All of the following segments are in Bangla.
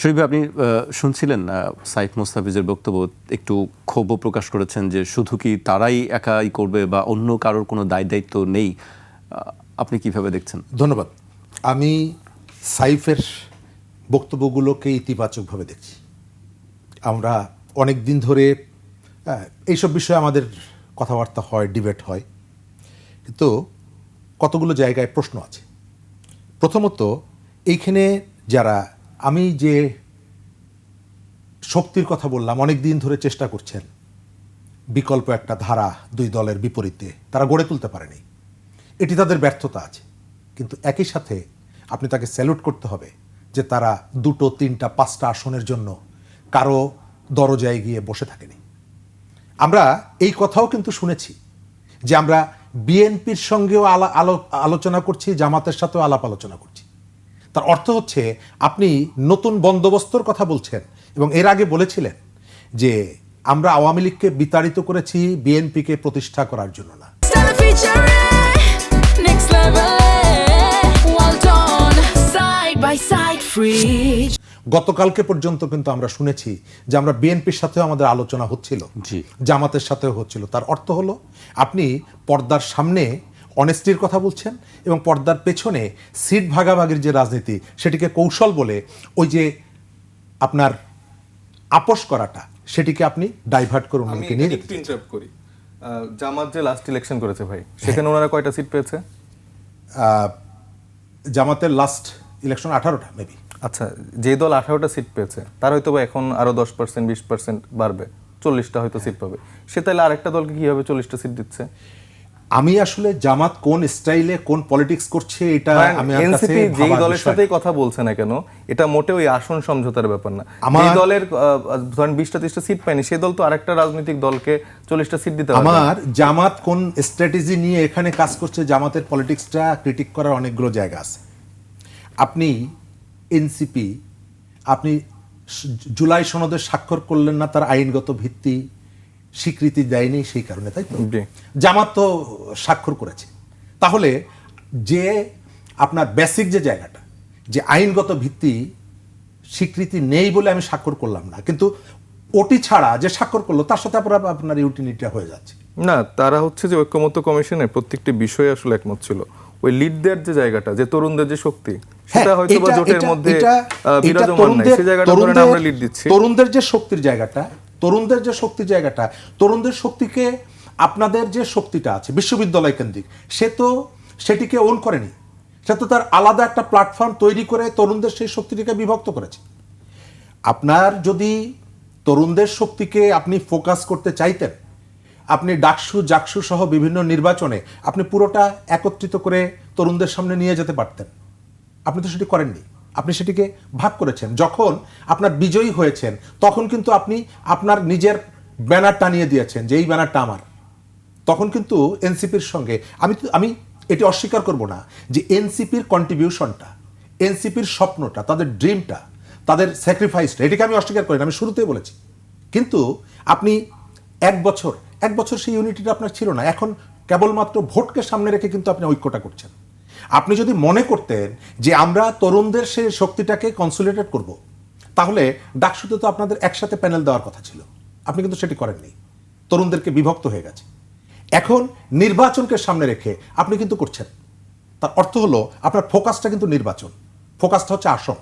শরীফ আপনি শুনছিলেন সাইফ মোস্তাফিজের বক্তব্য? একটু ক্ষোভ প্রকাশ করেছেন যে শুধু কি তারাই একাই করবে বা অন্য কারোর কোনো দায় দায়িত্ব নেই? আপনি কীভাবে দেখছেন? ধন্যবাদ। আমি সাইফের বক্তব্যগুলোকে ইতিবাচকভাবে দেখছি। আমরা অনেক দিন ধরে এইসব বিষয়ে আমাদের কথাবার্তা হয়, ডিবেট হয়। কিন্তু কতগুলো জায়গায় প্রশ্ন আছে। প্রথমত, এইখানে যারা আমি যে শক্তির কথা বললাম, অনেক দিন ধরে চেষ্টা করছেন। বিকল্প একটা ধারা দুই দলের বিপরীতে তারা গড়ে তুলতে পারেনি। এটি তাদের ব্যর্থতা আছে। কিন্তু একই সাথে আপনি তাকে স্যালুট করতে হবে যে তারা দুটো, তিনটা, পাঁচটা আসনের জন্য কারও দরজায় গিয়ে বসে থাকেনি। আমরা এই কথাও কিন্তু শুনেছি যে আমরা বিএনপির সঙ্গেও আলা- আলো- আলোচনা করছি, জামাতের সাথেও আলাপ আলোচনা করছি। তার অর্থ হচ্ছে আপনি নতুন বন্দোবস্তর কথা বলছেন এবং এর আগে বলেছিলেন যে আমরা আওয়ামী লীগকে বিতাড়িত করেছি বিএনপিকে প্রতিষ্ঠা করার জন্য না side, free. গতকালকে পর্যন্ত কিন্তু আমরা শুনেছি যে আমরা বিএনপির সাথেও আমাদের আলোচনা হচ্ছিল জি। জামাতের সাথেও হচ্ছিল তার অর্থ হলো আপনি পর্দার সামনে অনেস্টির কথা বলছেন এবং পর্দার পেছনে সিট ভাগাভাগির যে রাজনীতি সেটিকে কৌশল বলে ওই যে আপনার আপোষ করাটা সেটিকে আপনি ডাইভার্ট করে আমি অন্যকে নিয়ে যেতে করি। জামাত যে লাস্ট ইলেকশন করেছে ভাই সেখানে ওনারা কয়টা সিট পেয়েছে? জামাতের লাস্ট ইলেকশন আঠারোটা মেবি আচ্ছা যে দল আঠারোটা সিট পেয়েছে তার হয়তো এখন আরও দশ পার্সেন্ট বিশ পার্সেন্ট বাড়বে চল্লিশটা হয়তো সিট পাবে। সে তাহলে আরেকটা দলকে কীভাবে চল্লিশটা সিট দিচ্ছে? আমি আসলে জামাত কোন স্টাইলে কোন পলিটিক্স করছে এটা আমি এনসিপি যেই দলের সাথেই কথা বলছে না কেন এটা মোটেও ওই আসন সমঝোতার ব্যাপার না। আমার- দলের ধরেন বিশটা ত্রিশটা সিট পায়নি সেই দল তো আরেকটা রাজনৈতিক দলকে চল্লিশটা সিট দিতে আমার জামাত কোন স্ট্র্যাটেজি নিয়ে এখানে কাজ করছে জামাতের পলিটিক্সটা ক্রিটিক করার অনেকগুলো জায়গা আছে। আপনি এনসিপি আপনি জুলাই সনদে স্বাক্ষর করলেন না তার আইনগত ভিত্তি স্বীকৃতি দেয়নি সেই কারণে তাই তো? জামাত তো স্বাক্ষর করেছে। তাহলে যে আপনার বেসিক যে জায়গাটা যে আইনগত ভিত্তি স্বীকৃতি নেই বলে আমি স্বাক্ষর করলাম না কিন্তু ওটি ছাড়া যে স্বাক্ষর করল তার সাথে আপনার আপনার ইউটিলিটিটা হয়ে যাচ্ছে। না তারা হচ্ছে যে ঐক্যমত্য কমিশনের প্রত্যেকটি বিষয়ে আসলে একমত ছিল। ওই লিড দেওয়ার যে জায়গাটা যে তরুণদের যে শক্তি সেটা হ্যাঁ, হয়তো বা জোটের মধ্যে বিরাজমান নাই। সেই জায়গাটা আমরা লিড দিচ্ছি। তরুণদের যে শক্তির জায়গাটা তরুণদের যে শক্তি জায়গাটা, তরুণদের শক্তিকে আপনাদের যে শক্তিটা আছে, বিশ্ববিদ্যালয় কেন্দ্রিক, সে তো সেটিকে ওন করেনি। সে তো তার আলাদা একটা প্ল্যাটফর্ম তৈরি করে তরুণদের সেই শক্তিটিকে বিভক্ত করেছে। আপনার যদি তরুণদের শক্তিকে আপনি ফোকাস করতে চাইতেন, আপনি ডাকসু, জাকসু সহ বিভিন্ন নির্বাচনে আপনি পুরোটা একত্রিত করে তরুণদের সামনে নিয়ে যেতে পারতেন। আপনি তো সেটি করেননি। আপনি সেটিকে ভাগ করেছেন। যখন আপনার বিজয়ী হয়েছেন, তখন কিন্তু আপনি আপনার নিজের ব্যানার টানিয়ে দিয়েছেন যে, এই ব্যানারটা আমার। তখন কিন্তু এনসিপির সঙ্গে, আমি আমি এটি অস্বীকার করব না যে, এনসিপির কন্ট্রিবিউশনটা এনসিপির স্বপ্নটা, তাদের ড্রিমটা তাদের স্যাক্রিফাইসটা এটাকে আমি অস্বীকার করি না, আমি শুরুতেই বলেছি। কিন্তু আপনি এক বছর এক বছর সেই ইউনিটিটা আপনার ছিল না, এখন কেবলমাত্র ভোটকে সামনে রেখে কিন্তু আপনি ঐক্যটা করছেন। আপনি যদি মনে করতেন যে আমরা তরুণদের সেই শক্তিটাকে কনসুলেটেড করব, তাহলে ডাকসুতে তো আপনাদের একসাথে প্যানেল দেওয়ার কথা ছিল। আপনি কিন্তু সেটি করেননি। তরুণদেরকে বিভক্ত হয়ে গেছে। এখন নির্বাচনকে সামনে রেখে আপনি কিন্তু করছেন। তার অর্থ হলো আপনার ফোকাসটা কিন্তু নির্বাচন। ফোকাসটা হচ্ছে আসন।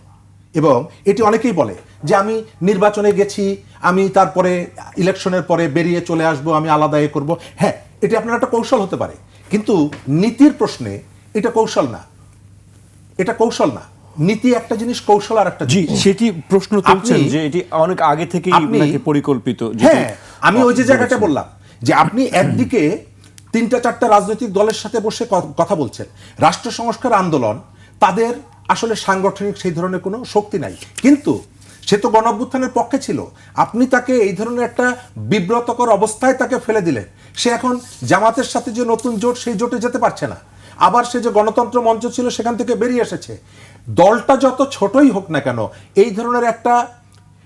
এবং এটি অনেকেই বলে যে আমি নির্বাচনে গেছি, আমি তারপরে ইলেকশনের পরে বেরিয়ে চলে আসব, আমি আলাদা এ করব। হ্যাঁ এটি আপনার একটা কৌশল হতে পারে। কিন্তু নীতির প্রশ্নে এটা কৌশল না। এটা কৌশল না। নীতি একটা জিনিস কৌশল আর একটা জি জিনিস। সেটি প্রশ্ন তুলছেন যে এটি অনেক আগে থেকেই আপনি- নাকি পরিকল্পিত হ্যাঁ আমি ওই যে জায়গাটা বললাম যে আপনি একদিকে তিনটা চারটা রাজনৈতিক দলের সাথে বসে কথা বলছেন। রাষ্ট্র সংস্কার আন্দোলন তাদের আসলে সাংগঠনিক সেই ধরনের কোনো শক্তি নাই। কিন্তু সে তো গণঅভ্যুত্থানের পক্ষে ছিল। আপনি তাকে এই ধরনের একটা বিব্রতকর অবস্থায় তাকে ফেলে দিলেন। সে এখন জামাতের সাথে যে নতুন জোট সেই জোটে যেতে পারছে না। আবার সে যে গণতন্ত্র মঞ্চ ছিল সেখান থেকে বেরিয়ে এসেছে। দলটা যত ছোটই হোক না কেন এই ধরনের একটা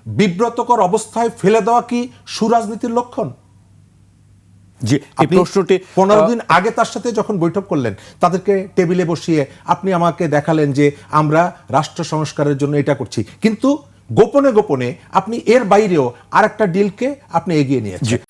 বিব্রতকর অবস্থায় ফেলে দেওয়া কি সুরাজনীতির লক্ষণ? যে এই প্রশ্নটি পনেরো দিন আগে তার সাথে যখন বৈঠক করলেন তাদেরকে টেবিলে বসিয়ে আপনি আমাকে দেখালেন যে আমরা রাষ্ট্র সংস্কারের জন্য এটা করছি। কিন্তু গোপনে গোপনে আপনি এর বাইরেও আরেকটা ডিলকে আপনি এগিয়ে নিয়েছেন।